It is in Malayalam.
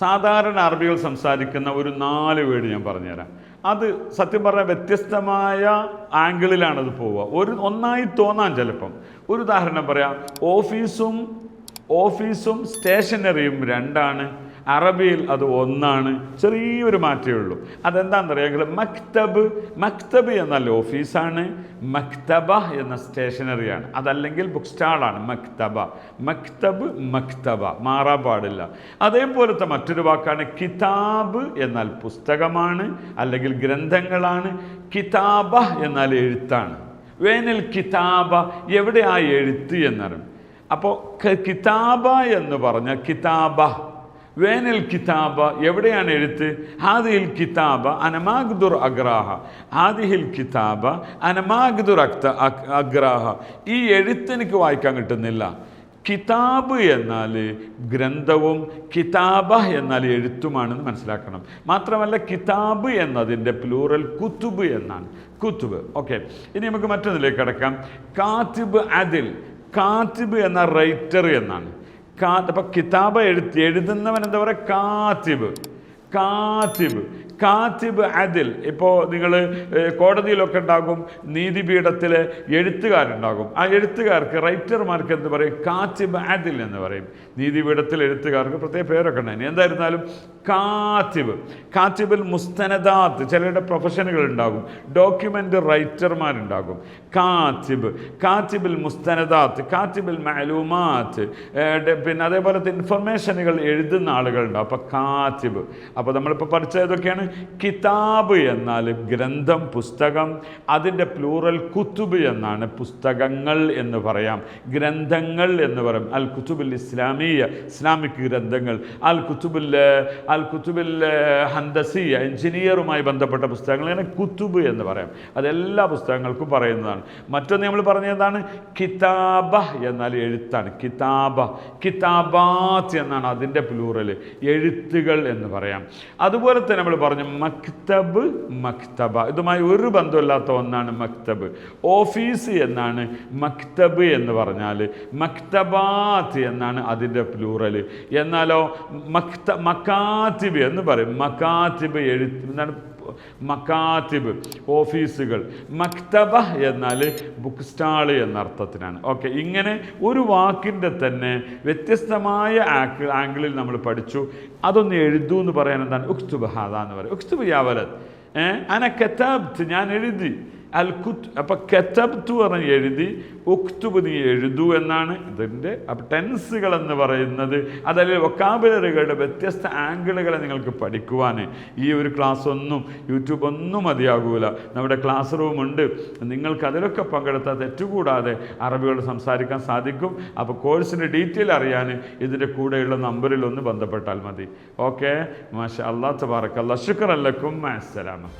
സാധാരണ അറബികൾ സംസാരിക്കുന്ന ഒരു നാല് വേർഡ് ഞാൻ പറഞ്ഞുതരാം. അത് സത്യം പറഞ്ഞാൽ വ്യത്യസ്തമായ ആംഗിളിലാണത് പോവുക. ഒരു ഒന്നായി തോന്നാൻ ചിലപ്പം. ഒരു ഉദാഹരണം പറയാം. ഓഫീസും ഓഫീസും സ്റ്റേഷനറിയും രണ്ടാണ്. അറബിയിൽ അത് ഒന്നാണ്. ചെറിയൊരു മാറ്റമേ ഉള്ളൂ. അതെന്താണെന്നറിയാമെങ്കിൽ മക്തബ് മക്തബ് എന്നാൽ ഓഫീസാണ് മക്തബ എന്ന സ്റ്റേഷനറിയാണ്. അതല്ലെങ്കിൽ ബുക്ക് സ്റ്റാളാണ് മക്തബ. മക്തബ് മക്തബ. മാറാൻ പാടില്ല. അതേപോലത്തെ മറ്റൊരു വാക്കാണ് കിതാബ് എന്നാൽ പുസ്തകമാണ് അല്ലെങ്കിൽ ഗ്രന്ഥങ്ങളാണ്. കിതാബ എന്നാൽ എഴുത്താണ്. വേനൽ കിതാബ എവിടെ ആ എഴുത്ത് എന്നറിയും അപ്പോൾ കിതാബ എന്ന് പറഞ്ഞ കിതാബ. വേനൽ കിതാബ എവിടെയാണ് എഴുത്ത്? ഹാദിഹിൽ കിതാബ അനമാഗ്ദുർ അഗ്രാഹ. ഹാദിഹിൽ കിതാബ അനമാഗ്ദുർ അക്ത അഗ്രാഹ. ഈ എഴുത്ത് എനിക്ക് വായിക്കാൻ കിട്ടുന്നില്ല. കിതാബ് എന്നാൽ ഗ്രന്ഥവും കിതാബ എന്നാൽ എഴുത്തുമാണെന്ന് മനസ്സിലാക്കണം. മാത്രമല്ല കിതാബ് എന്നതിന്റെ പ്ലൂറൽ കുത്തുബ് എന്നാണ്. കുത്തുബ് ഓക്കെ. ഇനി നമുക്ക് മറ്റൊന്നിലേക്ക് കിടക്കാം. കാത്തിബ് അതിൽ. കാത്തിബ് എന്ന റൈറ്റർ എന്നാണ്. കാ അപ്പം കിതാബ് എഴുത്ത് എഴുതുന്നവൻ എന്താ പറയുക കാത്തിബ്. കാത്തിബ്. കാത്തിബ് അതിൽ ഇപ്പോൾ നിങ്ങൾ കോടതിയിലൊക്കെ ഉണ്ടാകും നീതിപീഠത്തിൽ എഴുത്തുകാരുണ്ടാകും. ആ എഴുത്തുകാർക്ക് റൈറ്റർമാർക്ക് എന്ത് പറയും? കാത്തിബ് അതിൽ എന്ന് പറയും. നീതിപീഠത്തിൽ എഴുത്തുകാർക്ക് പ്രത്യേക പേരൊക്കെ ഉണ്ടായി എന്തായിരുന്നാലും കാത്തിബ്. കാത്തിബിൽ മുസ്തനദാത്ത് ചിലരുടെ പ്രൊഫഷനുകൾ ഉണ്ടാകും. ഡോക്യുമെന്റ് റൈറ്റർമാരുണ്ടാകും. കാത്തിബ്. കാത്തിബിൽ മുസ്തനദാത്ത് കാത്തിബിൽ മാലൂമാത്ത് പിന്നെ അതേപോലത്തെ ഇൻഫർമേഷനുകൾ എഴുതുന്ന ആളുകളുണ്ടാകും. അപ്പോൾ കാത്തിബ്. അപ്പോൾ നമ്മളിപ്പോൾ പഠിച്ചതൊക്കെയാണ് കിതാബ് എന്നാൽ ഗ്രന്ഥം പുസ്തകം അതിന്റെ പ്ലൂറൽ കുത്തുബ് എന്നാണ് പുസ്തകങ്ങൾ എന്ന് പറയാം. ഗ്രന്ഥങ്ങൾ എന്ന് പറയും. അൽ കുത്തുബുൽ ഇസ്ലാമിയ ഇസ്ലാമിക് ഗ്രന്ഥങ്ങൾ. അൽ കുത്തുബുൽ അൽ കുത്തുബുൽ ഹന്തസിയ എഞ്ചിനീയറുമായി ബന്ധപ്പെട്ട പുസ്തകങ്ങൾ. അങ്ങനെ കുത്തുബ് എന്ന് പറയാം. അതെല്ലാ പുസ്തകങ്ങൾക്കും പറയുന്നതാണ്. മറ്റൊന്ന് നമ്മൾ പറഞ്ഞതാണ് കിതാബ എന്നാൽ എഴുത്താണ്. കിതാബ കിതാബാത്ത് എന്നാണ് അതിന്റെ പ്ലൂറൽ. എഴുത്തുകൾ എന്ന് പറയാം. അതുപോലെ തന്നെ നമ്മൾ പറഞ്ഞു മക്തബ് മക്തബ. ഇതുമായി ഒരു ബന്ധമില്ലാത്ത ഒന്നാണ് മക്തബ്. ഓഫീസ് എന്നാണ് മക്തബ് എന്ന് പറഞ്ഞാൽ മക്തബാത്ത് എന്നാണ് അതിന്റെ പ്ലൂറൽ എന്നാലോ മക്ത മക്കാത്തിബ് എന്ന് പറയും. മക്കാത്തിബ് എഴുത്ത് എന്താണ് മക്കാത്തിബ് ഓഫീസുകൾ. മക്തബ എന്നാൽ ബുക്ക് സ്റ്റാൾ എന്ന അർത്ഥത്തിനാണ് ഓക്കെ ഇങ്ങനെ ഒരു വാക്കിന്റെ തന്നെ വ്യത്യസ്തമായ ആക്കി ആംഗിളിൽ നമ്മൾ പഠിച്ചു. അതൊന്ന് എഴുതൂ എന്ന് പറയാൻ എന്താണ്? ഉക്തുബ് ഹാദ എന്ന് പറയും. ഉക്തുബ് യാവലത് അന കെത്താബ്ത്ത് ഞാൻ എഴുതി. അൽ കുത്ത് അപ്പം കെത്തബ്തു പറഞ്ഞ് എഴുതി ഉക്തുബ് നീ എഴുതൂ എന്നാണ് ഇതിന്റെ അപ്പം ടെൻസുകൾ എന്ന് പറയുന്നത്. അതല്ലെങ്കിൽ വൊക്കാബുലറികളുടെ വ്യത്യസ്ത ആംഗിളുകളെ നിങ്ങൾക്ക് പഠിക്കുവാൻ ഈ ഒരു ക്ലാസ് ഒന്നും യൂട്യൂബ് ഒന്നും മതിയാകൂല. നമ്മുടെ ക്ലാസ് റൂം ഉണ്ട്. നിങ്ങൾക്ക് അതിലൊക്കെ പങ്കെടുത്താൽ തെറ്റുകൂടാതെ അറബികൾ സംസാരിക്കാൻ സാധിക്കും. അപ്പോൾ കോഴ്സിന്റെ ഡീറ്റെയിൽ അറിയാൻ ഇതിന്റെ കൂടെയുള്ള നമ്പറിൽ ഒന്ന് ബന്ധപ്പെട്ടാൽ മതി. ഓക്കെ? മാഷ അള്ളാഹ് തബാറക്കല്ല ശുക്രല്ലക്കും അസ്സലാമ